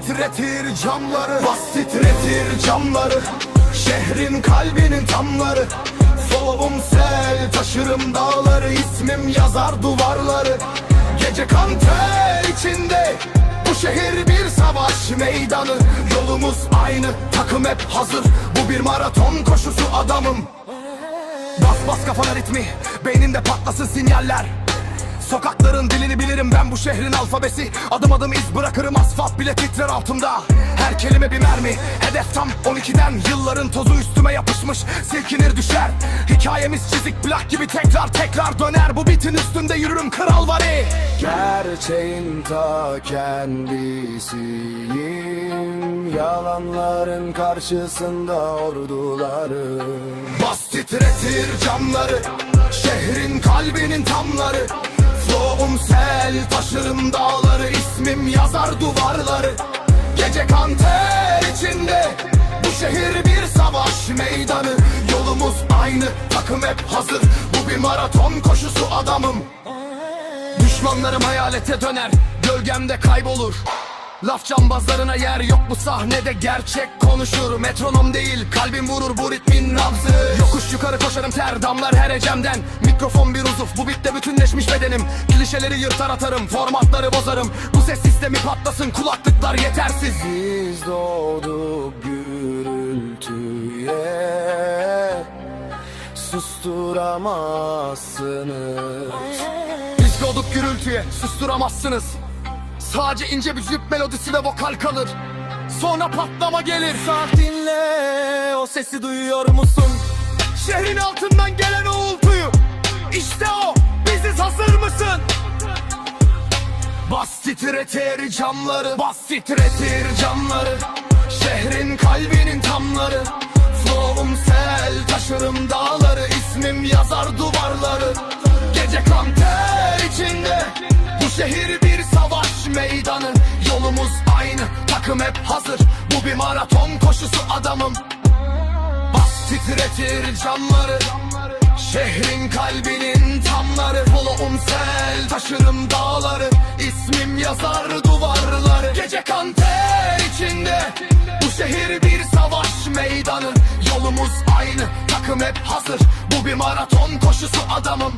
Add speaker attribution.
Speaker 1: titretir camları Bas titretir camları. Şehrin kalbinin tamları Flow'um sel taşırım dağları ismim yazar duvarları. Gece kan ter içinde Bu şehir bir savaş meydanı. Yolumuz aynı takım hep hazır. Bu bir maraton koşusu adamım. Bas bas kafana ritmi Beyninde patlasın sinyaller Sokakların dilini bilirim ben bu şehrin alfabesi. Adım adım iz bırakırım asfalt bile titrer altımda. Her kelime bir mermi Hedef tam 12'den Yılların tozu üstüme yapışmış Silkinir düşer. Hikayemiz çizik plak gibi tekrar tekrar döner. Bu bitin üstünde yürürüm kral vari
Speaker 2: Gerçeğin ta kendisiyim. Yalanların karşısında orduları
Speaker 1: Bas titretir camları Şehrin kalbinin tamları Flow'um sel taşırım dağları ismim yazar duvarları. Gece kan içinde Bu şehir bir savaş meydanı. Yolumuz aynı takım hep hazır. Bu bir maraton koşusu adamım. Düşmanlarım hayalete döner Gölgemde kaybolur Laf cambazlarına yer yok bu sahnede. Gerçek konuşur Metronom değil. Kalbim vurur bu ritmin nabzı. Yokuş yukarı koşarım ter damlar her ecemden. Mikrofon bir uzuf bu bitte bütünleşmiş bedenim. Klişeleri yırtar atarım formatları bozarım. Bu ses sistemi patlasın kulaklıklar yetersiz.
Speaker 2: Biz doğduk gürültüye. Susturamazsınız.
Speaker 1: Biz doğduk gürültüye susturamazsınız Sadece ince bir jüp melodisi ve vokal kalır. Sonra patlama gelir.
Speaker 2: Saat dinle o sesi duyuyor musun?
Speaker 1: Şehrin altından gelen uğultuyu. İşte o biziz hazır mısın? Bas titretir camları Bas titretir camları. Şehrin kalbinin tamları. Flow'um sel taşırım dağları. İsmim yazar duvarları takım hep hazır. Bu bir maraton koşusu adamım. Bas titretir camları. Şehrin kalbinin tamları. Flow'um sel taşırım dağları. İsmim yazar duvarları. Gece kan içinde. Bu şehir bir savaş meydanı. Yolumuz aynı. Takım hep hazır. Bu bir maraton koşusu adamım